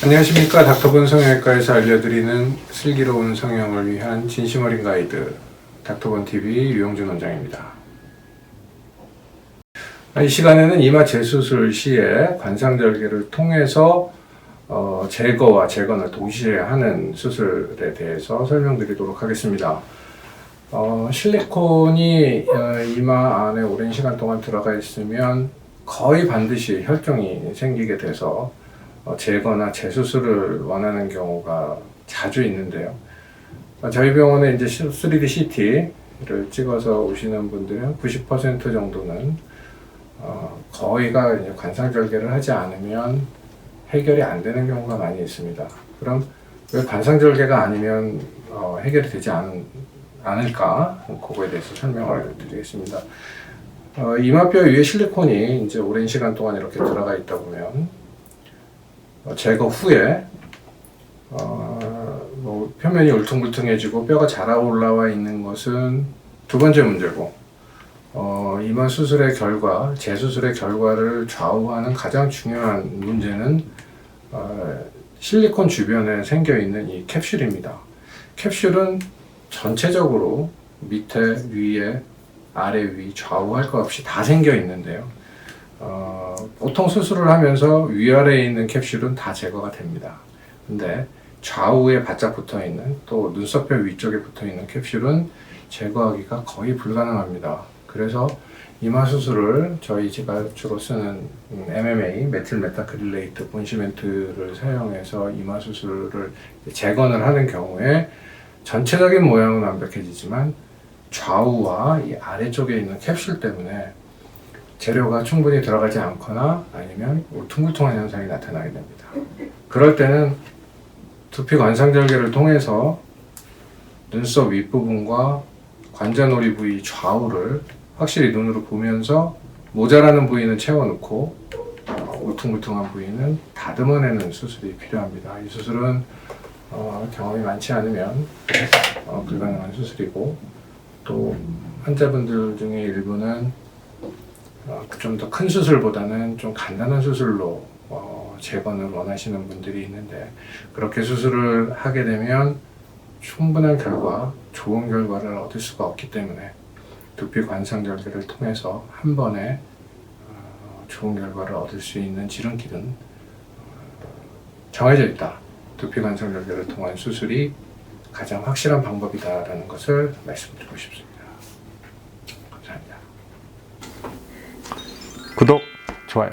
안녕하십니까 닥터본 성형외과에서 알려드리는 슬기로운 성형을 위한 진심 어린 가이드 닥터본 TV 유영준 원장입니다. 아, 이 시간에는 이마 재수술 시에 관상절개를 통해서 어, 제거와 재건을 동시에 하는 수술에 대해서 설명드리도록 하겠습니다. 어, 실리콘이 어, 이마 안에 오랜 시간 동안 들어가 있으면 거의 반드시 혈종이 생기게 돼서 어, 제거나 재수술을 원하는 경우가 자주 있는데요. 어, 저희 병원에 이제 3D CT를 찍어서 오시는 분들은 90% 정도는 어, 거의가 이제 관상절개를 하지 않으면 해결이 안 되는 경우가 많이 있습니다. 그럼 왜 관상절개가 아니면 어, 해결이 되지 않, 않을까? 그거에 대해서 설명을 드리겠습니다. 어, 이마뼈 위에 실리콘이 이제 오랜 시간 동안 이렇게 들어가 있다 보면 어, 제거 후에 어, 뭐 표면이 울퉁불퉁해지고 뼈가 자라 올라와 있는 것은 두 번째 문제고 어, 이마 수술의 결과, 재수술의 결과를 좌우하는 가장 중요한 문제는 어, 실리콘 주변에 생겨 있는 이 캡슐입니다. 캡슐은 전체적으로 밑에, 위에, 아래, 위, 좌우 할 것 없이 다 생겨 있는데요. 어, 보통 수술을 하면서 위아래에 있는 캡슐은 다 제거가 됩니다. 근데 좌우에 바짝 붙어 있는 또 눈썹뼈 위쪽에 붙어 있는 캡슐은 제거하기가 거의 불가능합니다. 그래서 이마 수술을 저희 제가 주로 쓰는 음, MMA 메틸 메타크릴레이트 본시멘트를 사용해서 이마 수술을 재건을 하는 경우에 전체적인 모양은 완벽해지지만 좌우와 이 아래쪽에 있는 캡슐 때문에 재료가 충분히 들어가지 않거나 아니면 울퉁불퉁한 현상이 나타나게 됩니다. 그럴 때는 두피 관상절개를 통해서 눈썹 윗부분과 관자놀이 부위 좌우를 확실히 눈으로 보면서 모자라는 부위는 채워넣고 어, 울퉁불퉁한 부위는 다듬어내는 수술이 필요합니다. 이 수술은 어, 경험이 많지 않으면 어, 불가능한 수술이고 또 환자분들 중에 일부는 어, 좀더 큰 수술보다는 좀 간단한 수술로 어, 재건을 원하시는 분들이 있는데 그렇게 수술을 하게 되면 충분한 결과, 좋은 결과를 얻을 수가 없기 때문에 두피 관상절개를 통해서 한 번에 어, 좋은 결과를 얻을 수 있는 지름길은 어, 정해져 있다. 두피 관상절개를 통한 수술이 가장 확실한 방법이다라는 것을 말씀드리고 싶습니다. 구독, 좋아요.